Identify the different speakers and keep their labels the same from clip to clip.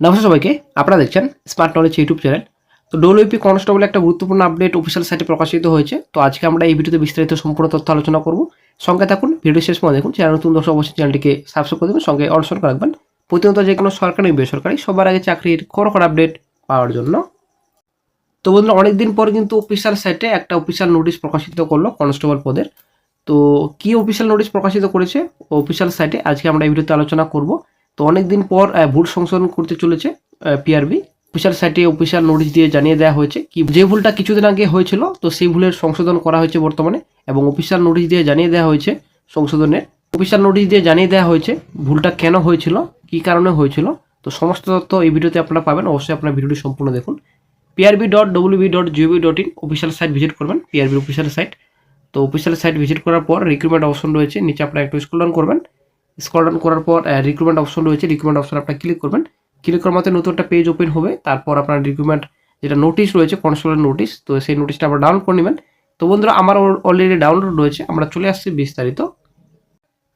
Speaker 1: নমস্কার সবাইকে, আপনারা দেখছেন স্মার্ট নলেজ ইউটিউব চ্যানেল তো ডব্লিউপি কনস্টেবল একটা গুরুত্বপূর্ণ আপডেট অফিসিয়াল সাইটে প্রকাশিত হয়েছে। তো আজকে আমরা এই ভিডিওতে বিস্তারিত সম্পূর্ণ তথ্য আলোচনা করব। সঙ্গে থাকুন ভিডিও শেষ পর্যন্ত দেখুন। চ্যানেল নতুন দর্শক অবশ্যই চ্যানেলটিকে সাবস্ক্রাইব করে দেবেন, সঙ্গে অনুসরণ করে রাখবেন। প্রতিনিয়ত যে কোনো সরকারি বেসরকারি, সবার আগে চাকরির খবর আপডেট পাওয়ার জন্য। তো বন্ধুরা, অনেকদিন পর কিন্তু অফিসিয়াল সাইটে একটা অফিসিয়াল নোটিশ প্রকাশিত করল কনস্টেবল পদের। তো কি অফিসিয়াল নোটিশ প্রকাশিত করেছে? অফিসিয়াল সাইটে আজকে আমরা এই ভিডিওতে আলোচনা করব। তো অনেকদিন পর ভুল সংশোধন করতে চলেছে পিআরবি অফিসিয়াল সাইটে অফিসিয়াল নোটিশ দিয়ে জানিয়ে দেওয়া হয়েছে কি, যে ভুলটা কিছুদিন আগে হয়েছিল, তো সেই ভুলের সংশোধন করা হয়েছে বর্তমানে এবং অফিসিয়াল নোটিশ দিয়ে জানিয়ে দেওয়া হয়েছে সংশোধনের। অফিসিয়াল নোটিশ দিয়ে জানিয়ে দেওয়া হয়েছে ভুলটা কেন হয়েছিল, কি কারণে হয়েছিল, তো সমস্ত তথ্য এই ভিডিওতে আপনারা পাবেন। অবশ্যই আপনার ভিডিওটি সম্পূর্ণ দেখুন। PRB dot WB dot GOV dot in official site visit করবেন পিআরবি অফিসিয়াল সাইট তো অফিসিয়াল সাইট ভিজিট করার পর রিক্রুটমেন্ট অপশন রয়েছে, নিচে আপনারা একটু স্ক্রল ডাউন করবেন। স্ক্রল ডাউন করার পর রিক্রুটমেন্ট অপশন রয়েছে রিক্রুটমেন্ট অপশন আপনারা ক্লিক করবেন। ক্লিক করার মাত্র নতুন একটা পেজ ওপেন হবে, তারপর আপনার রিক্রুটমেন্ট যেটা নোটিশ রয়েছে কনস্টেবলের নোটিশ তো সেই নোটিশটা আপনারা ডাউনলোড করে নেবেন। তো বন্ধুরা, আমার অলরেডি ডাউনলোড রয়েছে, আমরা চলে আসছি বিস্তারিত।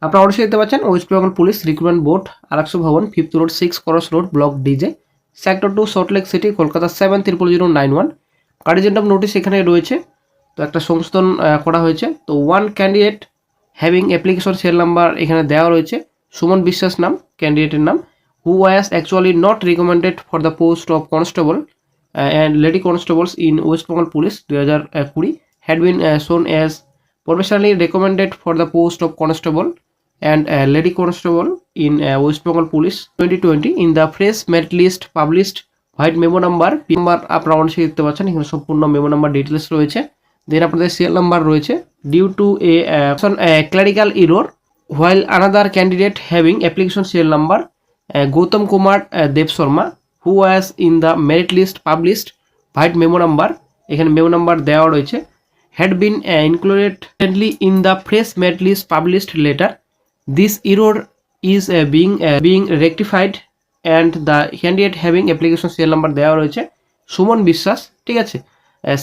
Speaker 1: আপনারা অবশ্যই দেখতে পাচ্ছেন West Bengal police recruitment board Araksha Bhavan fifth road six cross road block DJ sector two Salt Lake city Kolkata seven triple zero nine one corrigendum of notice এখানে রয়েছে। তো একটা সংশোধন করা হয়েছে। তো one candidate having application cell number এখানে দেওয়া রয়েছে। সুমন বিশ্বাস নাম ক্যান্ডিডেটের নাম who was actually not recommended for the post of constable and lady constables in west Bengal police দু হাজার কুড়ি had been shown as recommended for the post of constable and uh, lady constable in uh, West Bengal Police 2020 in the fresh merit list published vide memo number number আপনারা অবশ্যই দেখতে পাচ্ছেন। এখানে সম্পূর্ণ memo number details রয়েছে। Then আপনাদের CL number রয়েছে due to a clerical error while another candidate having application CL number Gautam Kumar Dev Sharma who was in the merit list published vide memo number এখানে memo number দেওয়া রয়েছে had been included in the fresh merit list published later this error is being being rectified and the candidate having application CL number দেওয়া রয়েছে, সুমন বিশ্বাস, ঠিক আছে?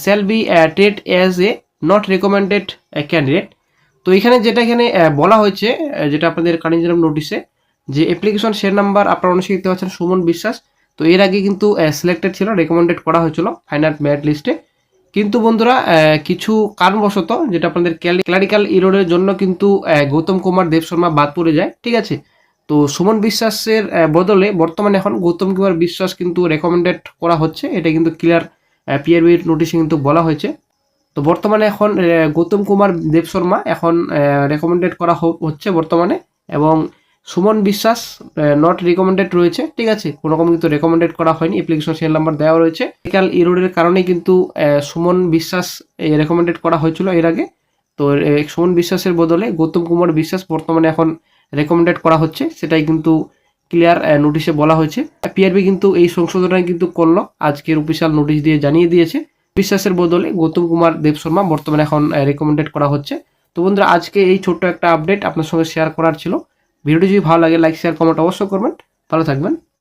Speaker 1: Shall be treated as a not recommended candidate তো এখানে যেটা এখানে বলা হয়েছে যেটা আপনাদের কারেন্ট নোটিশে, যে অ্যাপ্লিকেশন শেয়ার নাম্বার আপনারা অনেক দেখতে পাচ্ছেন, সুমন বিশ্বাস। তো এর আগে কিন্তু সিলেক্টেড ছিল রেকমেন্ডেড করা হয়েছিল ফাইনাল মেরিট লিস্টে কিন্তু বন্ধুরা কিছু কারণবশত, যেটা আপনাদের ক্লারিক্যাল ইরোডের জন্য কিন্তু গৌতম কুমার, দেব শর্মা বাদ পড়ে যায়, ঠিক আছে? তো সুমন বিশ্বাসের বদলে বর্তমানে এখন গৌতম কুমার বিশ্বাস কিন্তু রেকমেন্ডেড করা হচ্ছে, এটা কিন্তু ক্লিয়ার পিআরবির নোটিশে কিন্তু বলা হয়েছে। তো বর্তমানে এখন গৌতম কুমার দেব শর্মা এখন রেকমেন্ডেড করা হচ্ছে বর্তমানে এবং সুমন বিশ্বাস নট রিকমেন্ডেড রয়েছে। ঠিক আছে কোনো রকম কিন্তু রেকমেন্ডেড করা হয়নি অ্যাপ্লিকেশন সেল নাম্বার দেওয়া রয়েছে। টেকনিক্যাল ইরোডের কারণে কিন্তু সুমন বিশ্বাস রেকমেন্ডেড করা হয়েছিল এর আগে। তো সুমন বিশ্বাসের বদলে গৌতম কুমার বিশ্বাস বর্তমানে এখন রেকমেন্ডেড করা হচ্ছে, সেটাই কিন্তু ক্লিয়ার নোটিশে বলা হয়েছে। পিআরবি কিন্তু এই সংশোধনটা কিন্তু করল। আজকের অফিসিয়াল নোটিশ দিয়ে জানিয়ে দিয়েছে। বিশ্বাসের বদলে গৌতম কুমার, দেব শর্মা বর্তমানে এখন রেকমেন্ডেড করা হচ্ছে। তো বন্ধুরা, আজকে এই ছোট্ট একটা আপডেট আপনার সঙ্গে শেয়ার করার ছিল। ভিডিওটি যদি ভালো লাগে লাইক শেয়ার কমেন্ট অবশ্যই করবেন। ভালো থাকবেন।